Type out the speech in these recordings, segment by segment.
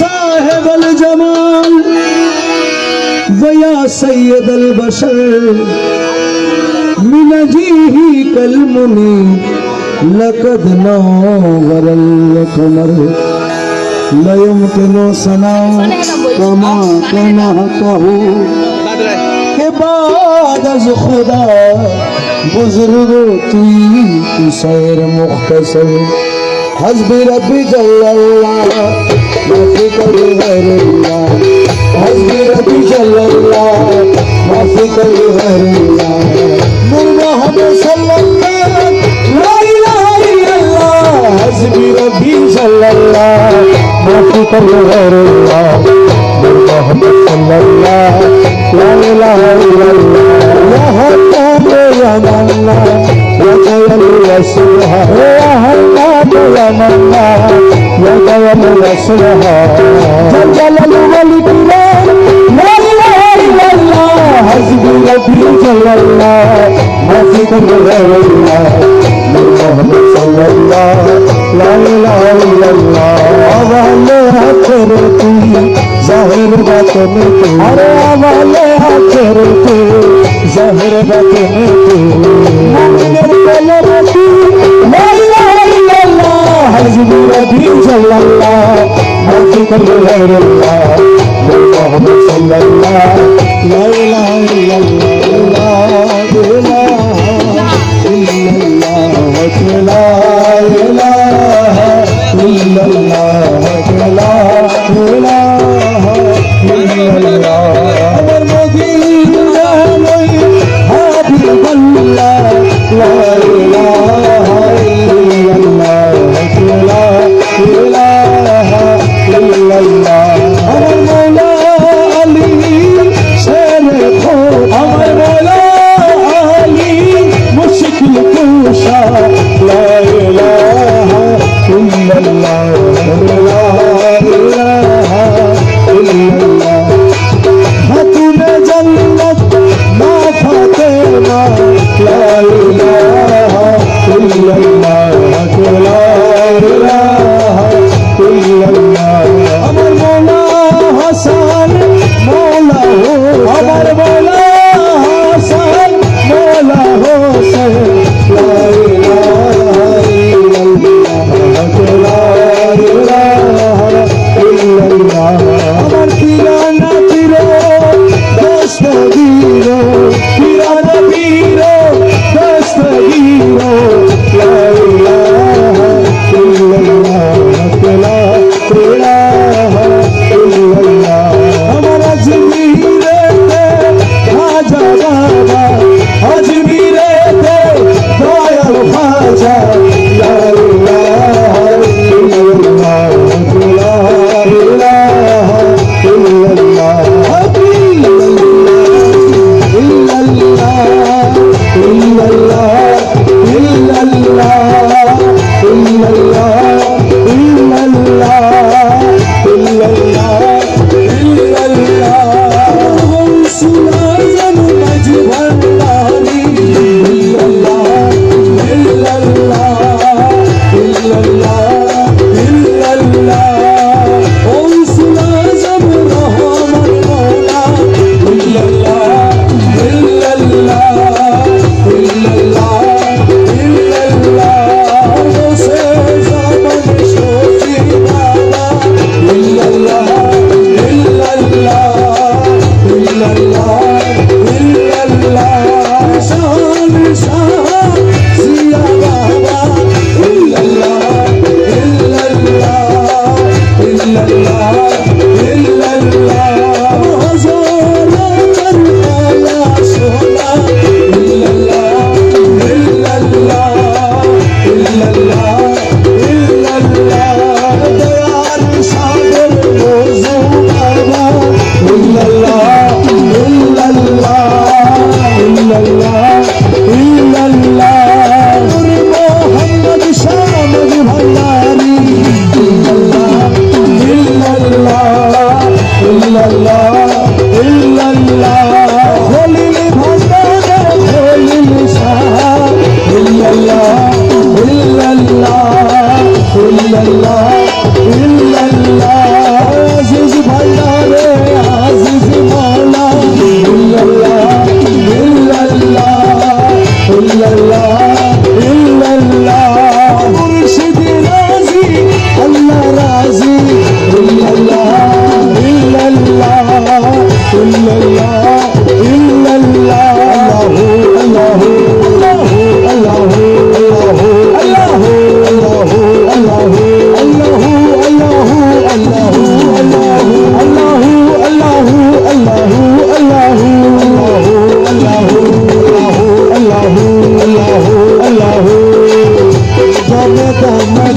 صاحب الجمال ويا سيد البشر من جيهك المنيب لقد نور القمر لا يمكن صنع كما صنعته بعد از خدا بزرگ توی سیر مختصر حزب ربی جل اللہ মাফি করো হরুল্লাহ হজবি রবি সাল্লাল্লাহ মাফি করো হরুল্লাহ নূর মোহাম্মদ সাল্লাল্লাহ। লা ইলাহা ইল্লাল্লাহ। হজবি রবি সাল্লাল্লাহ মাফি করো হরুল্লাহ নূর মোহাম্মদ সাল্লাল্লাহ। লা ইলাহা ইল্লাল্লাহ। يا حباب يا منا وجه الوسوها يا حباب يا منا వెంకయ్యను రసుల జంగలను వలిపిన హసిబి రబ్బి చల్లల్లా మసిబు రవల్లా محمد صلى الله لا اله الا الله আওয়ালে হাতেরতে জাহির বাতনেতে আরে আওয়ালে হাতেরতে জাহির বাতনেতে মনের কলম حجب ربي جل الله ملجئ غير الله محمد صلى الله لا اله الا الله لا اله الا الله لا اله الا الله لا اله الا الله المدينه حبيب الله لا اله Muhammad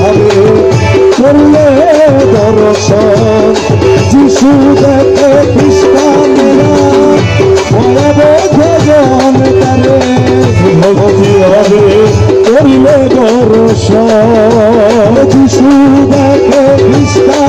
হবে করলে দর্শন যিশু দেখে কৃষ্ণা মেলা ভয়াবে ভজন তারে ভগতি হবে করিলে দর্শন যিশু দেখে কৃষ্ণা